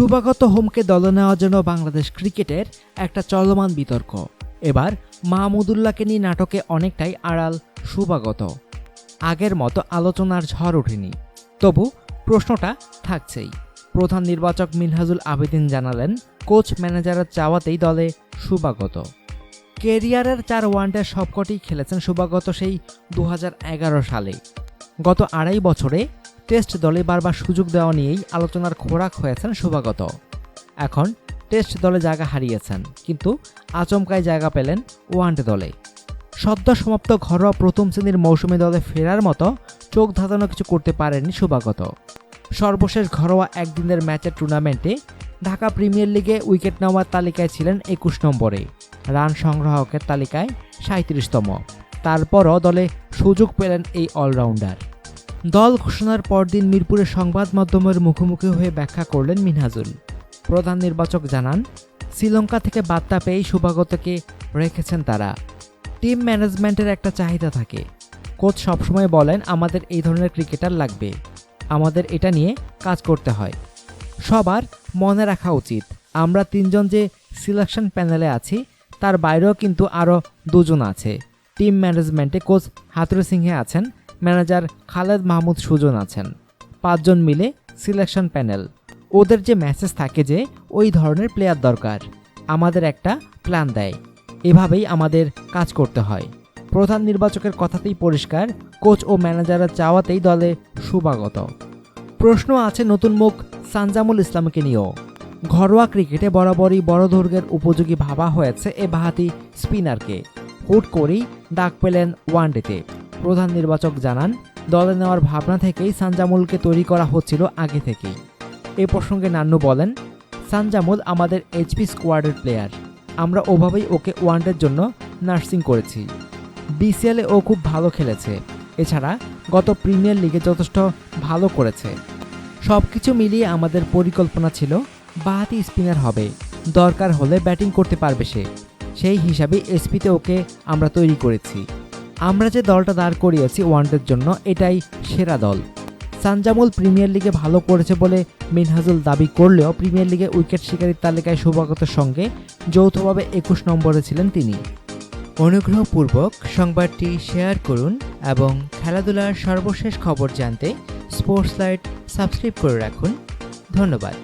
শুভাগত হোমকে দলে নেওয়ার জন্য বাংলাদেশ ক্রিকেটের একটা চলমান বিতর্ক। এবার মাহমুদুল্লাহকে নিয়ে নাটকে অনেকটাই আড়াল শুভাগত আগের মতো আলোচনার ঝড় ওঠেনি। তবু প্রশ্নটা থাকছেই। প্রধান নির্বাচক মিনহাজুল আবেদিন জানালেন, কোচ ম্যানেজারের চাওয়াতেই দলে সুবাগত। কেরিয়ারের চার ওয়ানডে সবকটি খেলেছেন শুভাগত সেই দু হাজার এগারো সালে। গত আড়াই বছরে টেস্ট দলে বারবার সুযোগ দেওয়া নিয়েই আলোচনার খোরাক হয়েছেন শুভাগত। এখন টেস্ট দলে জায়গা হারিয়েছেন, কিন্তু আচমকায় জায়গা পেলেন ওয়ানডে দলে। সদ্য সমাপ্ত ঘরোয়া প্রথম শ্রেণির মৌসুমী দলে ফেরার মতো চোখ ধাঁধানো কিছু করতে পারেননি শুভাগত। সর্বশেষ ঘরোয়া একদিনের ম্যাচের টুর্নামেন্টে ঢাকা প্রিমিয়ার লিগে উইকেট নেওয়ার তালিকায় ছিলেন একুশ নম্বরে। রান সংগ্রাহকের তালিকায় সাঁত্রিশতম তারপরও দলে সুযোগ পেলেন এই অলরাউন্ডার। দল ঘোষণার পরদিন মিরপুরে সংবাদ মাধ্যমের মুখোমুখি হয়ে ব্যাখ্যা করলেন মিনহাজুল। প্রধান নির্বাচক জানান, শ্রীলঙ্কা থেকে বার্তা পেয়েই শুভাগতকে রেখেছেন তারা। টিম ম্যানেজমেন্টের একটা চাহিদা থাকে। কোচ সবসময় বলেন, আমাদের এই ধরনের ক্রিকেটার লাগবে। আমাদের এটা নিয়ে কাজ করতে হয়। সবার মনে রাখা উচিত, আমরা তিনজন যে সিলেকশন প্যানেলে আছি, তার বাইরেও কিন্তু আরও দুজন আছে। টিম ম্যানেজমেন্টে কোচ হাতুরু সিংহে আছেন ম্যানেজার খালেদ মাহমুদ সুজন আছেন। পাঁচজন মিলে সিলেকশন প্যানেল। ওদের যে মেসেজ থাকে যে, ওই ধরনের প্লেয়ার দরকার। আমাদের একটা প্ল্যান দেয়। এভাবেই আমাদের কাজ করতে হয়। প্রধান নির্বাচকের কথাতেই পরিষ্কার, কোচ ও ম্যানেজাররা চাওয়াতেই দলে সুবাগত প্রশ্ন আছে নতুন মুখ সানজামুল ইসলামকে নিয়েও। ঘরোয়া ক্রিকেটে বরাবরই বড় দৈর্ঘ্যের উপযোগী ভাবা হয়েছে এ বাহাতি স্পিনারকে। হুট করেই ডাক পেলেন ওয়ানডেতে। প্রধান নির্বাচক জানান, দলে নেওয়ার ভাবনা থেকেই সানজামুলকে তৈরি করা হচ্ছিল আগে থেকেই। এ প্রসঙ্গে নান্নু বলেন, সানজামুল আমাদের এইচপি স্কোয়াডের প্লেয়ার। আমরা ওভাবেই ওকে ওয়ানডের জন্য নার্সিং করেছি। বিসিএলে ও খুব ভালো খেলেছে। এছাড়া গত প্রিমিয়ার লিগে যথেষ্ট ভালো করেছে। সব কিছু মিলিয়ে আমাদের পরিকল্পনা ছিল, বাহাতি স্পিনার হবে। দরকার হলে ব্যাটিং করতে পারবে সে। সেই হিসাবে এসপিতে ওকে আমরা তৈরি করেছি। আমরা যে দলটা দাঁড় করিয়েছি ওয়ানডের জন্য, এটাই সেরা দল। সানজামুল প্রিমিয়ার লিগে ভালো করেছে বলে মিনহাজুল দাবি করলেও প্রিমিয়ার লিগে উইকেট শিকারীর তালিকায় শুভাগতের সঙ্গে যৌথভাবে একুশ নম্বরে ছিলেন তিনি। অনুগ্রহপূর্বক সংবাদটি শেয়ার করুন এবং খেলাধুলার সর্বশেষ খবর জানতে স্পোর্টস লাইট সাবস্ক্রাইব করে রাখুন। ধন্যবাদ।